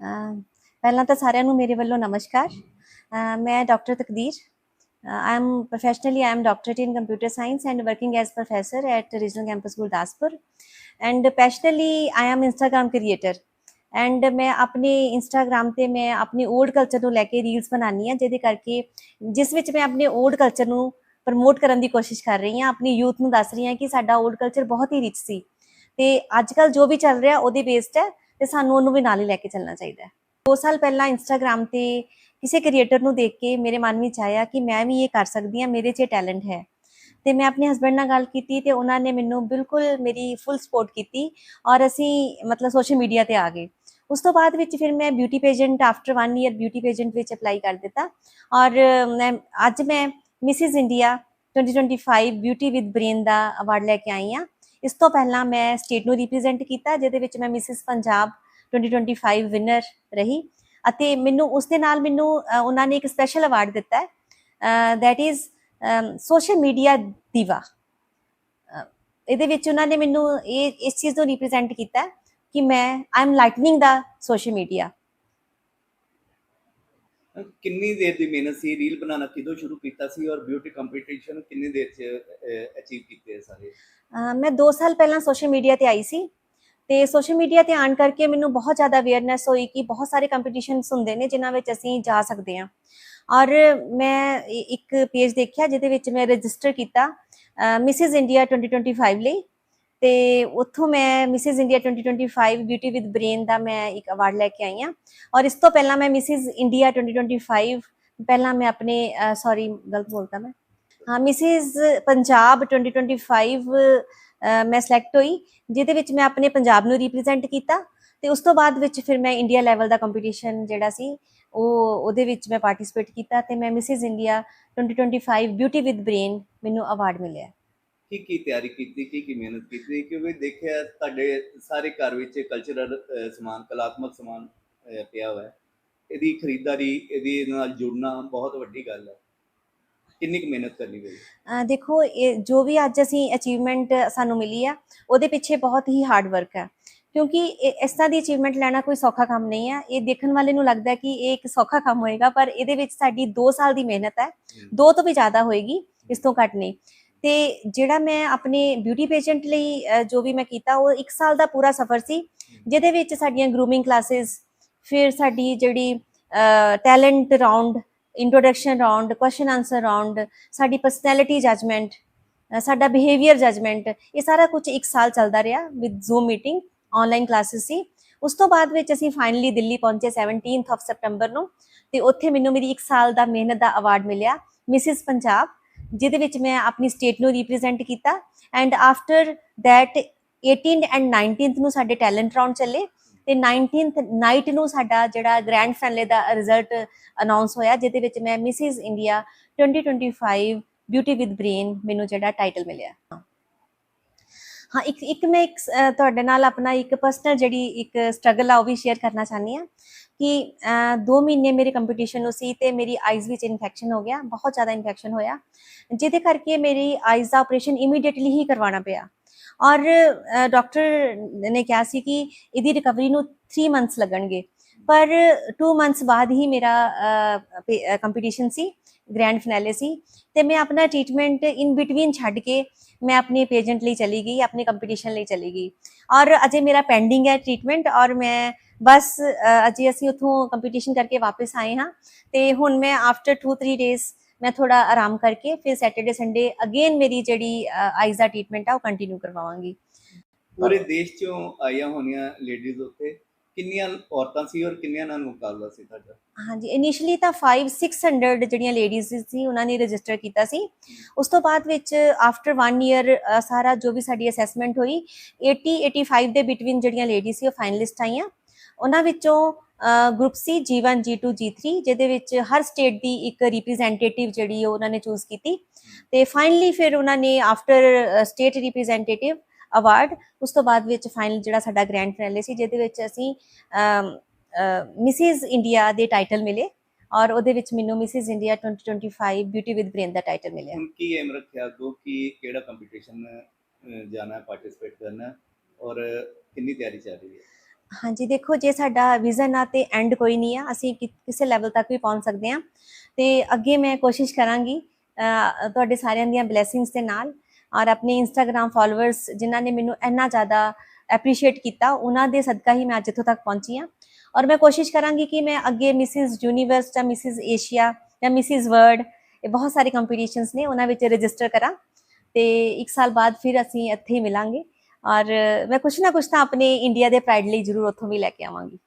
ਪਹਿਲਾਂ ਤਾਂ ਸਾਰਿਆਂ ਨੂੰ ਮੇਰੇ ਵੱਲੋਂ ਨਮਸਕਾਰ। ਮੈਂ doctor Takdeer. I am professionally I am doctorate in computer science and working as professor at regional campus Gurdaspur and passionately I am Instagram creator and ਮੈਂ ਆਪਣੇ ਇੰਸਟਾਗ੍ਰam ਤੇ ਮੈਂ ਆਪਣੇ ਓਲਡ ਕਲਚਰ ਨੂੰ ਲੈ ਕੇ ਰੀਲਸ ਬਣਾਉਂਦੀ ਹਾਂ, ਜਿਹਦੇ ਕਰਕੇ ਜਿਸ ਵਿੱਚ ਮੈਂ ਆਪਣੇ ਓਲਡ ਕਲਚਰ ਨੂੰ ਪ੍ਰਮੋਟ ਕਰਨ ਦੀ ਕੋਸ਼ਿਸ਼ ਕਰ ਰਹੀ ਹਾਂ, ਆਪਣੀ ਯੂਥ ਨੂੰ ਦੱਸ ਰਹੀ ਹਾਂ ਕਿ ਸਾਡਾ ਓਲਡ ਕਲਚਰ ਬਹੁਤ ਹੀ ਰਿਚ ਸੀ। ਤੇ ਅੱਜ ਕੱਲ ਜੋ ਵੀ ਚੱਲ ਰਿਹਾ, ਉਹਦੇ ਬੇਸਡ ਹੈ ਤੇ ਸਾਨੂੰ ਉਹਨੂੰ ਵੀ ਨਾਲ ਹੀ ਲੈ ਕੇ ਚੱਲਣਾ ਚਾਹੀਦਾ ਹੈ। 2 ਸਾਲ ਪਹਿਲਾਂ ਇੰਸਟਾਗ੍ਰam ਤੇ ਕਿਸੇ ਕ੍ਰੀਏਟਰ ਨੂੰ ਦੇਖ ਕੇ ਮੇਰੇ ਮਨ ਵਿੱਚ ਆਇਆ ਕਿ ਮੈਂ ਵੀ ਇਹ ਕਰ ਸਕਦੀ ਹਾਂ, ਮੇਰੇ 'ਚ ਟੈਲੈਂਟ ਹੈ। ਤੇ ਮੈਂ ਆਪਣੇ ਹਸਬੰਡ ਨਾਲ ਗੱਲ ਕੀਤੀ ਤੇ ਉਹਨਾਂ ਨੇ ਮੈਨੂੰ ਬਿਲਕੁਲ ਮੇਰੀ ਫੁੱਲ ਸਪੋਰਟ ਕੀਤੀ ਔਰ ਅਸੀਂ ਮਤਲਬ ਸੋਸ਼ਲ ਮੀਡੀਆ ਤੇ ਆ ਗਏ। ਉਸ ਤੋਂ ਬਾਅਦ ਵਿੱਚ ਫਿਰ ਮੈਂ beauty pageant after 1 year beauty pageant ਵਿੱਚ ਅਪਲਾਈ ਕਰ ਦਿੱਤਾ ਔਰ ਮੈਂ, ਅੱਜ ਮੈਂ Mrs India 2025 beauty with brain the award ਲੈ ਕੇ ਆਈ ਹਾਂ। ਇਸ ਤੋਂ ਪਹਿਲਾਂ ਮੈਂ ਸਟੇਟ ਨੂੰ ਰਿਪਰੈਜ਼ੈਂਟ ਕੀਤਾ, ਜਿਹਦੇ ਵਿੱਚ ਮੈਂ ਮਿਸਿਸ ਪੰਜਾਬ 2025 ਵਿਨਰ ਰਹੀ ਅਤੇ ਮੈਨੂੰ ਉਸ ਦੇ ਨਾਲ ਮੈਨੂੰ ਉਹਨਾਂ ਨੇ ਇੱਕ ਸਪੈਸ਼ਲ ਅਵਾਰਡ ਦਿੱਤਾ ਹੈ ਦੈਟ ਇਜ਼ ਸੋਸ਼ਲ ਮੀਡੀਆ ਦੀਵਾ ਇਹਦੇ ਵਿੱਚ ਉਹਨਾਂ ਨੇ ਮੈਨੂੰ ਇਹ, ਇਸ ਚੀਜ਼ ਨੂੰ ਰਿਪਰੈਜ਼ੈਂਟ ਕੀਤਾ ਕਿ ਮੈਂ ਆਈ ਐਮ ਲਾਈਟਨਿੰਗ ਦਾ ਸੋਸ਼ਲ ਮੀਡੀਆ ਕਿੰਨੀ ਦੇਰ ਦੀ ਮਿਹਨਤ ਸੀ? ਰੀਲ ਬਣਾਉਣਾ ਕਿਦੋਂ ਸ਼ੁਰੂ ਕੀਤਾ ਸੀ ਔਰ ਬਿਊਟੀ ਕੰਪੀਟੀਸ਼ਨ ਕਿੰਨੀ ਦੇਰ ਚ ਅਚੀਵ ਕੀਤੇ ਸਾਰੇ? ਮੈਂ 2 ਸਾਲ ਪਹਿਲਾਂ ਸੋਸ਼ਲ ਮੀਡੀਆ ਤੇ ਆਈ ਸੀ ਤੇ ਸੋਸ਼ਲ ਮੀਡੀਆ ਤੇ ਆਣ ਕਰਕੇ ਮੈਨੂੰ ਬਹੁਤ ਜ਼ਿਆਦਾ ਅਵੇਅਰਨੈਸ ਹੋਈ ਕਿ ਬਹੁਤ ਸਾਰੇ ਕੰਪੀਟੀਸ਼ਨਸ ਹੁੰਦੇ ਨੇ ਜਿਨ੍ਹਾਂ ਵਿੱਚ ਅਸੀਂ ਜਾ ਸਕਦੇ ਹਾਂ। ਔਰ ਮੈਂ ਇੱਕ ਪੇਜ ਦੇਖਿਆ ਜਿਹਦੇ ਵਿੱਚ ਮੈਂ ਰਜਿਸਟਰ ਕੀਤਾ ਮਿਸਿਸ ਇੰਡੀਆ 2025 ਲਈ। ਤੇ ਉੱਥੋਂ ਮੈਂ Mrs India 2025 beauty with brain ਦਾ ਮੈਂ ਇੱਕ ਅਵਾਰਡ ਲੈ ਕੇ ਆਈ ਹਾਂ। ਔਰ ਇਸ ਤੋਂ ਪਹਿਲਾਂ ਮੈਂ ਮਿਸਿਸ ਇੰਡੀਆ 2025 ਪਹਿਲਾਂ ਮੈਂ ਆਪਣੇ ਸੌਰੀ ਗਲਤ ਬੋਲਤਾ ਮੈਂ। ਹਾਂ ਮਿਸਿਸ ਪੰਜਾਬ 2025 ਅਹ, ਮੈਂ ਸਿਲੈਕਟ ਹੋਈ, ਜਿਹਦੇ ਵਿੱਚ ਮੈਂ ਆਪਣੇ ਪੰਜਾਬ ਨੂੰ ਰਿਪਰੈਜ਼ੈਂਟ ਕੀਤਾ ਤੇ ਉਸ ਤੋਂ ਬਾਅਦ ਵਿੱਚ ਫਿਰ ਮੈਂ ਇੰਡੀਆ ਲੈਵਲ ਦਾ ਕੰਪੀਟੀਸ਼ਨ ਜਿਹੜਾ ਸੀ, ਉਹ, ਉਹਦੇ ਵਿੱਚ ਮੈਂ ਪਾਰਟਿਸਿਪੇਟ ਕੀਤਾ ਤੇ ਮੈਂ Mrs India 2025 beauty with brain ਮੈਨੂੰ ਅਵਾਰਡ ਮਿਲਿਆ। ਕੀ ਕੀ ਤਿਆਰੀ ਕੀਤੀ ਕੀ ਕੀ ਮਿਹਨਤ ਕੀਤੀ? ਕਿਉਂਕਿ ਦੇਖਿਆ ਤੁਹਾਡੇ ਸਾਰੇ ਘਰ ਵਿੱਚ ਕਲਚਰਲ ਸਮਾਨ ਕਲਾਤਮਕ ਸਮਾਨ ਪਿਆ ਹੋਇਆ ਹੈ। ਇਹਦੀ ਖਰੀਦਦਾਰੀ ਇਹਦੀ ਨਾਲ ਜੁੜਨਾ ਬਹੁਤ ਵੱਡੀ ਗੱਲ ਹੈ। ਕਿੰਨੀ ਕੁ ਮਿਹਨਤ ਕਰਨੀ ਪਈ? ਦੇਖੋ ਇਹ ਜੋ ਵੀ ਅੱਜ ਅਸੀਂ ਅਚੀਵਮੈਂਟ ਸਾਨੂੰ ਮਿਲੀ ਆ ਉਹਦੇ ਪਿੱਛੇ ਬਹੁਤ ਹੀ ਹਾਰਡ ਵਰਕ ਹੈ। ਕਿਉਂਕਿ ਇਸ ਤਰ੍ਹਾਂ ਦੀ ਅਚੀਵਮੈਂਟ ਲੈਣਾ ਕੋਈ ਸੌਖਾ ਕੰਮ ਨਹੀਂ ਹੈ ਇਹ ਦੇਖਣ ਵਾਲੇ ਨੂੰ ਲੱਗਦਾ ਕਿ ਇਹ ਇੱਕ ਸੌਖਾ ਕੰਮ ਹੋਏਗਾ ਪਰ ਇਹਦੇ ਵਿੱਚ ਸਾਡੀ 2 ਸਾਲ ਦੀ ਮਿਹਨਤ ਹੈ। ਦੋ ਤੋਂ ਵੀ ਜ਼ਿਆਦਾ ਹੋਏਗੀ ਇਸ ਤੋਂ ਘੱਟ ਨਹੀਂ। ਤੇ ਜਿਹੜਾ ਮੈਂ ਆਪਣੇ ਬਿਊਟੀ ਪੇਸ਼ੈਂਟ ਲਈ ਜੋ ਵੀ ਮੈਂ ਕੀਤਾ ਉਹ 1 ਸਾਲ ਦਾ ਪੂਰਾ ਸਫ਼ਰ ਸੀ ਜਿਹਦੇ ਵਿੱਚ ਸਾਡੀਆਂ ਗਰੂਮਿੰਗ ਕਲਾਸਿਸ ਫਿਰ ਸਾਡੀ ਜਿਹੜੀ talent round introduction round question answer round ਸਾਡੀ ਪਰਸਨੈਲਿਟੀ ਜਜਮੈਂਟ ਸਾਡਾ ਬਿਹੇਵੀਅਰ ਜਜਮੈਂਟ ਇਹ ਸਾਰਾ ਕੁਝ 1 ਸਾਲ ਚੱਲਦਾ ਰਿਹਾ with Zoom meeting online classes ਸੀ। ਉਸ ਤੋਂ ਬਾਅਦ ਵਿੱਚ ਅਸੀਂ ਫਾਈਨਲੀ ਦਿੱਲੀ ਪਹੁੰਚੇ 17th ਆਫ ਸੈਪਟੈਂਬਰ ਨੂੰ ਤੇ ਉੱਥੇ ਮੈਨੂੰ ਮੇਰੀ 1 ਸਾਲ ਦਾ ਮਿਹਨਤ ਦਾ ਅਵਾਰਡ ਮਿਲਿਆ ਮਿਸਿਸ ਪੰਜਾਬ ਜਿਹਦੇ ਵਿੱਚ ਮੈਂ ਆਪਣੀ ਸਟੇਟ ਨੂੰ ਰਿਪਰੈਜ਼ੈਂਟ ਕੀਤਾ and after that 18th and 19th ਨੂੰ ਸਾਡੇ ਟੈਲੈਂਟ ਰਾਉਂਡ ਚੱਲੇ ਤੇ 19th ਨਾਈਟ ਨੂੰ ਸਾਡਾ ਜਿਹੜਾ ਗ੍ਰੈਂਡ ਫਾਈਨਲ ਦਾ ਰਿਜ਼ਲਟ ਅਨਾਉਂਸ ਹੋਇਆ, ਜਿਹਦੇ ਵਿੱਚ ਮੈਂ Mrs India 2025 beauty with brain ਮੈਨੂੰ ਜਿਹੜਾ ਟਾਈਟਲ ਮਿਲਿਆ। ਹਾਂ, ਇੱਕ ਇੱਕ ਮੈਂ ਇੱਕ ਤੁਹਾਡੇ ਨਾਲ ਆਪਣਾ ਇੱਕ ਪਰਸਨਲ ਜਿਹੜੀ ਇੱਕ ਸਟਰਗਲ ਆ, ਉਹ ਵੀ ਸ਼ੇਅਰ ਕਰਨਾ ਚਾਹਨੀ ਆ ਕਿ 2 ਮਹੀਨੇ ਮੇਰੇ ਕੰਪੀਟੀਸ਼ਨ ਨੂੰ ਸੀ ਤੇ ਮੇਰੀ ਆਈਜ਼ ਵਿੱਚ ਇਨਫੈਕਸ਼ਨ ਹੋ ਗਿਆ, ਬਹੁਤ ਜ਼ਿਆਦਾ ਇਨਫੈਕਸ਼ਨ ਹੋਇਆ। ਜਿਹਦੇ ਕਰਕੇ ਮੇਰੀ ਆਈਜ਼ ਦਾ ਆਪਰੇਸ਼ਨ ਇਮੀਡੀਏਟਲੀ ਹੀ ਕਰਵਾਉਣਾ ਪਿਆ। ਔਰ ਡਾਕਟਰ ਨੇ ਕਿਹਾ ਸੀ ਕਿ ਇਹਦੀ ਰਿਕਵਰੀ ਨੂੰ 3 ਮੰਥਸ ਲੱਗਣਗੇ। ਪਰ 2 ਮੰਥਸ ਬਾਅਦ ਹੀ ਮੇਰਾ ਕੰਪੀਟੀਸ਼ਨ ਸੀ ਗ੍ਰੈਂਡ ਫਿਨਾਲੇ ਸੀ ਤੇ ਮੈਂ ਆਪਣਾ ਟ੍ਰੀਟਮੈਂਟ ਇਨ ਬਿਟਵੀਨ ਛੱਡ ਕੇ ਮੈਂ ਆਪਣੇ ਪੇਜੈਂਟ ਲਈ ਚਲੀ ਗਈ, ਆਪਣੇ ਕੰਪੀਟੀਸ਼ਨ ਲਈ ਚਲੀ ਗਈ। ਔਰ ਅਜੇ ਮੇਰਾ ਪੈਂਡਿੰਗ ਹੈ ਟ੍ਰੀਟਮੈਂਟ ਔਰ ਮੈਂ ਬਸ ਅਜੇ ਅਸੀਂ ਉਥੋਂ ਕੰਪੀਟੀਸ਼ਨ ਕਰਕੇ ਵਾਪਸ ਆਏ ਹਾਂ ਤੇ ਹੁਣ ਮੈਂ ਆਫਟਰ 2-3 ਡੇਜ਼ ਮੈਂ ਥੋੜਾ ਆਰਾਮ ਕਰਕੇ ਫਿਰ ਸੈਟਰਡੇ ਸੰਡੇ ਅਗੇਨ ਮੇਰੀ ਜਿਹੜੀ ਆਈਜ਼ ਦਾ ਟ੍ਰੀਟਮੈਂਟ ਆ ਉਹ ਕੰਟੀਨਿਊ ਕਰਵਾਵਾਂਗੀ। ਪੂਰੇ ਦੇਸ਼ ਚੋਂ ਆਈਆਂ ਹੋਣੀਆਂ ਲੇਡੀਜ਼ ਉੱਤੇ ਕਿੰਨੀਆਂ ਔਰਤਾਂ ਸੀ ਔਰ ਕਿੰਨਿਆਂ ਨਾਲ ਮੁਕਾਬਲਾ ਸੀ ਤੁਹਾਡਾ? ਹਾਂਜੀ ਇਨੀਸ਼ੀਅਲੀ ਤਾਂ 5 600 ਜਿਹੜੀਆਂ ਲੇਡੀਜ਼ ਸੀ, ਉਹਨਾਂ ਨੇ ਰਜਿਸਟਰ ਕੀਤਾ ਸੀ। ਉਸ ਤੋਂ ਬਾਅਦ ਵਿੱਚ ਆਫਟਰ 1 ਇਅਰ ਸਾਰਾ ਜੋ ਵੀ ਸਾਡੀ ਅਸੈਸਮੈਂਟ ਹੋਈ 80 85 ਦੇ ਬਿਟਵੀਨ ਜਿਹੜੀਆਂ ਲੇਡੀਜ਼ ਸੀ, ਉਹ ਫਾਈਨਲਿਸਟ ਆਈਆਂ। ਉਹਨਾਂ ਵਿੱਚੋਂ ਗਰੁੱਪ ਸੀ G1 G2 G3 ਜਿਹਦੇ ਵਿੱਚ ਹਰ ਸਟੇਟ ਦੀ ਇੱਕ ਰਿਪਰੈਜ਼ੈਂਟੇਟਿਵ ਜਿਹੜੀ ਉਹਨਾਂ ਨੇ ਚੂਜ਼ ਕੀਤੀ। ਤੇ ਫਾਈਨਲੀ ਫਿਰ ਉਹਨਾਂ ਨੇ ਆਫਟਰ ਸਟੇਟ ਰਿਪਰੈਜ਼ੈਂਟੇਟਿਵ ਅਵਾਰਡ ਉਸ ਤੋਂ ਬਾਅਦ ਵਿੱਚ ਫਾਈਨਲ ਜਿਹੜਾ ਸਾਡਾ ਗ੍ਰੈਂਡ ਫਾਈਨਲ ਸੀ ਜਿਹਦੇ ਵਿੱਚ ਅਸੀਂ ਮਿਸਿਸ ਇੰਡੀਆ ਦੇ ਟਾਈਟਲ ਮਿਲੇ ਔਰ ਉਹਦੇ ਵਿੱਚ ਮੈਨੂੰ Mrs India 2025 beauty with brain the title ਮਿਲਿਆ। ਹੁਣ ਕੀ ਏਮ ਰੱਖਿਆ? ਅੱਗੋਂ ਕਿ ਕਿਹੜਾ ਕੰਪੀਟੀਸ਼ਨ ਜਾਣਾ ਪਾਰਟਿਸਿਪੇਟ ਕਰਨਾ? ਔਰ ਕਿੰਨੀ ਤਿਆਰੀ ਚੱਲ ਰਹੀ ਹੈ? ਹਾਂਜੀ ਦੇਖੋ ਜੇ ਸਾਡਾ ਵਿਜ਼ਨ ਆ ਤੇ ਐਂਡ ਕੋਈ ਨਹੀਂ ਆ ਅਸੀਂ ਕਿਸੇ ਲੈਵਲ ਤੱਕ ਵੀ ਪਹੁੰਚ ਸਕਦੇ ਆ ਤੇ ਅੱਗੇ ਮੈਂ ਕੋਸ਼ਿਸ਼ ਕਰਾਂਗੀ ਤੁਹਾਡੇ ਸਾਰਿਆਂ ਦੀਆਂ ਬਲੇਸਿੰਗਸ ਦੇ ਨਾਲ ਔਰ ਆਪਣੇ ਇੰਸਟਾਗ੍ਰam ਫਾਲੋਅਰਸ ਜਿਨ੍ਹਾਂ ਨੇ ਮੈਨੂੰ ਇੰਨਾ ਜ਼ਿਆਦਾ ਐਪਰੀਸ਼ੀਏਟ ਕੀਤਾ, ਉਹਨਾਂ ਦੇ ਸਦਕਾ ਹੀ ਮੈਂ ਅੱਜ ਇੱਥੋਂ ਤੱਕ ਪਹੁੰਚੀ ਆ ਔਰ ਮੈਂ ਕੋਸ਼ਿਸ਼ ਕਰਾਂਗੀ ਕਿ ਮੈਂ ਅੱਗੇ ਮਿਸਿਸ ਯੂਨੀਵਰਸ ਜਾਂ ਮਿਸਿਸ ਏਸ਼ੀਆ ਜਾਂ ਮਿਸਿਸ ਵਰਲਡ ਇਹ ਬਹੁਤ ਸਾਰੇ ਕੰਪੀਟੀਸ਼ਨਸ ਨੇ, ਉਹਨਾਂ ਵਿੱਚ ਰਜਿਸਟਰ ਕਰਾਂ ਤੇ ਇੱਕ ਸਾਲ ਬਾਅਦ ਫਿਰ ਅਸੀਂ ਇੱਥੇ ਹੀ ਮਿਲਾਂਗੇ। ਔਰ ਮੈਂ ਕੁਛ ਨਾ ਕੁਛ ਤਾਂ ਆਪਣੇ ਇੰਡੀਆ ਦੇ ਪ੍ਰਾਈਡ ਲਈ ਜ਼ਰੂਰ ਉੱਥੋਂ ਵੀ ਲੈ ਕੇ ਆਵਾਂਗੀ।